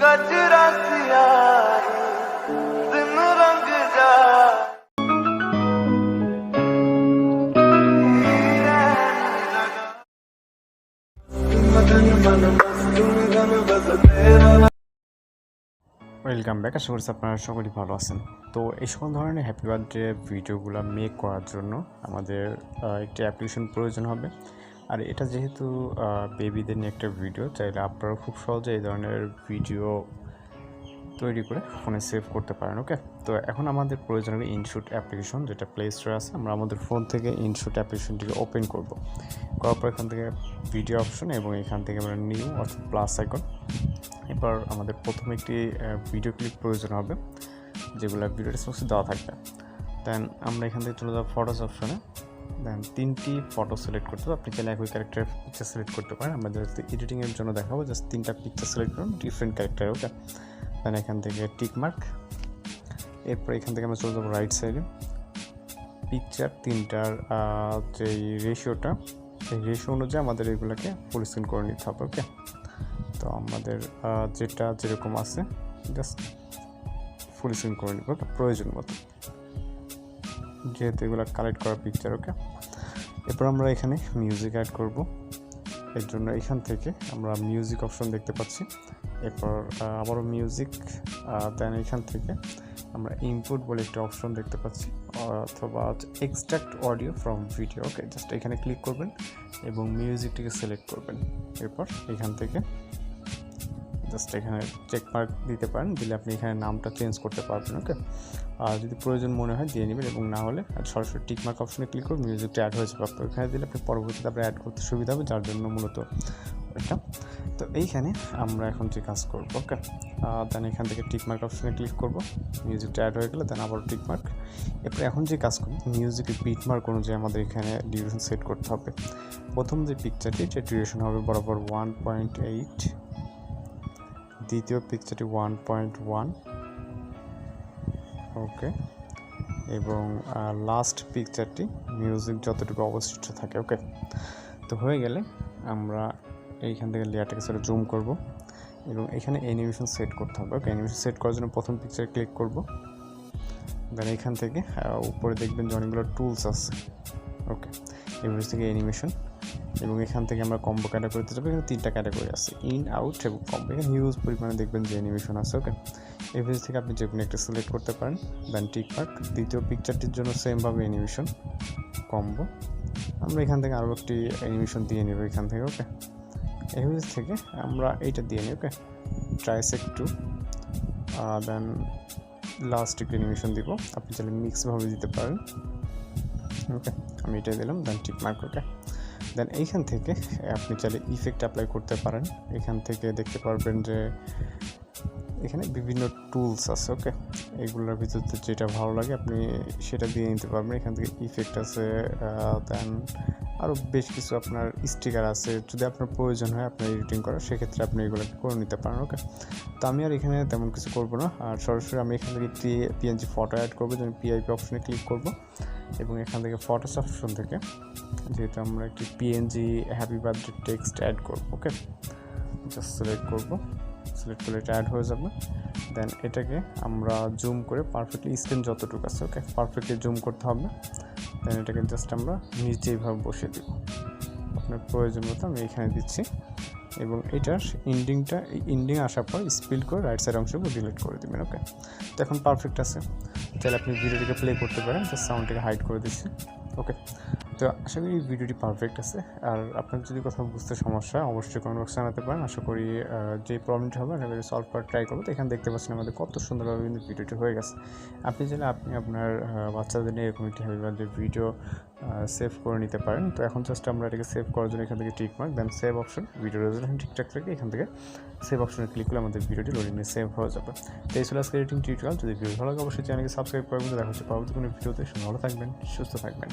गजरा सियाही दिन रंग जाए मदन मन मस्तूर गम बस तेरा ওয়েলকাম ব্যাক আশা করছি আপনারা সকলেই ভালো আছেন তো এই সকল ধরনের হ্যাপি বার্থডে ভিডিওগুলো মেক করার জন্য আমাদের আহ, একটি অ্যাপ্লিকেশন প্রয়োজন হবে আর এটা যেহেতু বেবিদের নিয়ে একটা ভিডিও চাইলে আপনারা খুব সহজে এই ধরনের ভিডিও তৈরি করে ফোনে সেভ করতে পারেন ওকে তো এখন আমাদের প্রয়োজন হবে ইনশুট অ্যাপ্লিকেশন যেটা প্লে স্টোরে আছে। আমরা আমাদের ফোন থেকে ইনশুট অ্যাপ্লিকেশনটিকে ওপেন করব। করার পর এখান থেকে ভিডিও অপশন এবং এখান থেকে আমরা নিউ অর্থাৎ প্লাস আইকন এরপর আমাদের প্রথমে একটি ভিডিও ক্লিপ প্রয়োজন হবে, যেগুলো ভিডিও ডিসক্রিপশনে দেওয়া থাকবে। দেন আমরা এখান থেকে চলে যাব ফটোস অপশনে দেন তিনটি ফটো সিলেক্ট করতে হবে। আপনি চাইলে একই ক্যারেক্টারের পিকচার সিলেক্ট করতে পারেন। আমরা এডিটিংয়ের জন্য দেখাবো। জাস্ট তিনটা পিকচার সিলেক্ট করুন। ডিফারেন্ট ক্যারেক্টার ওকে দেন এখান থেকে টিক মার্ক এরপর এখান থেকে আমরা চলে যাব রাইট সাইডে পিকচার তিনটার যেই রেশিওটা সেই রেশিও অনুযায়ী আমাদের এগুলোকে ফুল স্ক্রিন করে নিতে হবে ওকে তো আমাদের যেটা যেরকম আছে জাস্ট ফুল স্ক্রিন করে নিব প্রয়োজন মতো। যেহেতু এগুলো কালেক্ট করা পিকচার ওকে এরপর আমরা এখানে মিউজিক অ্যাড করব। এর জন্য এখান থেকে আমরা মিউজিক অপশন দেখতে পাচ্ছি। এরপর আবারও মিউজিক দেন এখান থেকে আমরা ইনপুট বলে একটা অপশন দেখতে পাচ্ছি, অথবা extract audio from video okay just এখানে ক্লিক করবেন এবং মিউজিকটিকে সিলেক্ট করবেন। এরপর এখান থেকে জাস্ট এখানে চেক মার্ক দিতে পারেন, দিলে আপনি এখানে নামটা চেঞ্জ করতে পারবেন ওকে আর যদি প্রয়োজন মনে হয় দিয়ে নেবেন এবং না হলে সরাসরি টিক মার্ক অপশনে ক্লিক করে মিউজিকটা অ্যাড হয়ে যাবে। আপনার এখানে দিলে আপনি পরবর্তীতে আপনি অ্যাড করতে সুবিধা হবে, যার জন্য মূলত এটা। তো এইখানে আমরা এখন যে কাজ করব ওকে দেন এখান থেকে টিক মার্ক অপশনে ক্লিক করব মিউজিকটা অ্যাড হয়ে গেলে দেন আবার টিক মার্ক এরপরে এখন যে কাজ করব মিউজিকের বিট মার্ক অনুযায়ী আমাদের এখানে ডিউরেশন সেট করতে হবে। প্রথম যে পিকচারটি যে ডিউরেশন হবে বরাবর ওয়ান পয়েন্ট এইট দ্বিতীয় পিকচারটি ওয়ান পয়েন্ট ওয়ান ওকে এবং লাস্ট পিকচারটি মিউজিক যতটুকু অবশিষ্ট থাকে ওকে তো হয়ে গেলে আমরা এইখান থেকে লেয়ারটাকে সেটা জুম করব এবং এখানে অ্যানিমেশন সেট করতে হবে ওকে অ্যানিমেশন সেট করার জন্য প্রথম পিকচারে ক্লিক করব। দেন এখান থেকে উপরে দেখবেন যে অনেকগুলো টুলস আছে। ওকে এভারেজ থেকে অ্যানিমেশন এবং এখান থেকে আমরা কম্বো ক্যাটাগরিতে যাব। এখানে তিনটা ক্যাটাগরি আছে। ইন আউট এবং কম্বো এখানে হিউজ পরিমাণে দেখবেন যে অ্যানিমেশন আছে ওকে এভারেজ থেকে আপনি যে কোনো একটা সিলেক্ট করতে পারেন। দেন টিক মার্ক দ্বিতীয় পিকচারটির জন্য সেমভাবে অ্যানিমেশন কম্বো আমরা এখান থেকে আরও একটি অ্যানিমেশন দিয়ে নেব এখান থেকে ওকে এভারেজ থেকে আমরা এইটা দিয়ে নিই ওকে ট্রাইসেক টু দেন লাস্ট একটি অ্যানিমেশন দিব। আপনি চাইলে মিক্সভাবে দিতে পারেন। ওকে আমি এটা দিলাম দেন টিক মার্ক ওকে দেন এইখান থেকে আপনি চাইলে ইফেক্ট অ্যাপ্লাই করতে পারেন। এখান থেকে দেখতে পারবেন যে এখানে বিভিন্ন টুলস আছে ওকে এগুলোর ভিতর যেটা ভালো লাগে, আপনি সেটা দিয়ে নিতে পারবেন। এখান থেকে ইফেক্ট আছে দেন আরও বেশ কিছু আপনার স্টিকার আছে, যদি আপনার প্রয়োজন হয় আপনার এডিটিং করার, সেক্ষেত্রে আপনি এগুলো করে নিতে পারেন ওকে তো আমি আর এখানে তেমন কিছু করব না। আর সরাসরি আমি এখান থেকে পিএনজি ফটো অ্যাড করব, যেমন পিআইপি অপশনে ক্লিক করব। এবং এখান থেকে ফটোস অপশন থেকে যেহেতু আমরা একটি PNG happy birthday text add করব ওকে জাস্ট সিলেক্ট করব। সিলেক্ট করলে এটা অ্যাড হয়ে যাবে। দেন এটাকে আমরা জুম করে পারফেক্টলি স্ক্রিন যতটুকু আছে ওকে পারফেক্টলি জুম করতে হবে। দেন এটাকে জাস্ট আমরা নিচে এইভাবে বসিয়ে দিব। আপনার প্রয়োজন মতো আমি এখানে দিচ্ছি। এবং এটার ইন্ডিংটা এই ইন্ডিং আসার পর স্পিল করে রাইট সাইড অংশটুকু ডিলিট করে দেবেন ওকে তো এখন পারফেক্ট আছে। তাহলে আপনি ভিডিওটিকে প্লে করতে পারেন। জাস্ট সাউন্ডটাকে হাইড করে দিচ্ছি। ওকে তো আশা করি ভিডিওটি পারফেক্ট আছে। আর আপনার যদি কোথাও বুঝতে সমস্যা অবশ্যই কমেন্ট বক্সে জানাতে পারেন। আশা করি যে প্রবলেমটা হবে আশা করি সলভ করার ট্রাই করব, তো এখানে দেখতে পাচ্ছেন আমাদের কত সুন্দরভাবে কিন্তু ভিডিওটি হয়ে গেছে। আপনি চাইলে আপনি আপনার বাচ্চাদের নিয়ে এরকম একটি হ্যাপি বার্থডে ভিডিও সেভ করে নিতে পারেন। তো এখন জাস্ট আমরা এটাকে সেভ করার জন্য এখান থেকে টিক মার্ক দেন সেভ অপশন ভিডিও রেজলিউশন ঠিকঠাক থাকে, এখান থেকে সেভ অপশনে ক্লিক করলে আমাদের ভিডিওটি লোডিং নিয়ে সেভ হয়ে যাবে। তো এই ছিল আজকে এডিটিং টিউটোরিয়াল যদি ভিডিও ভালো লাগে, অবশ্যই চ্যানেলকে সাবস্ক্রাইব করবেন দেখা হচ্ছে পরবর্তী কোনো ভিডিওতে ভালো থাকবেন, সুস্থ থাকবেন।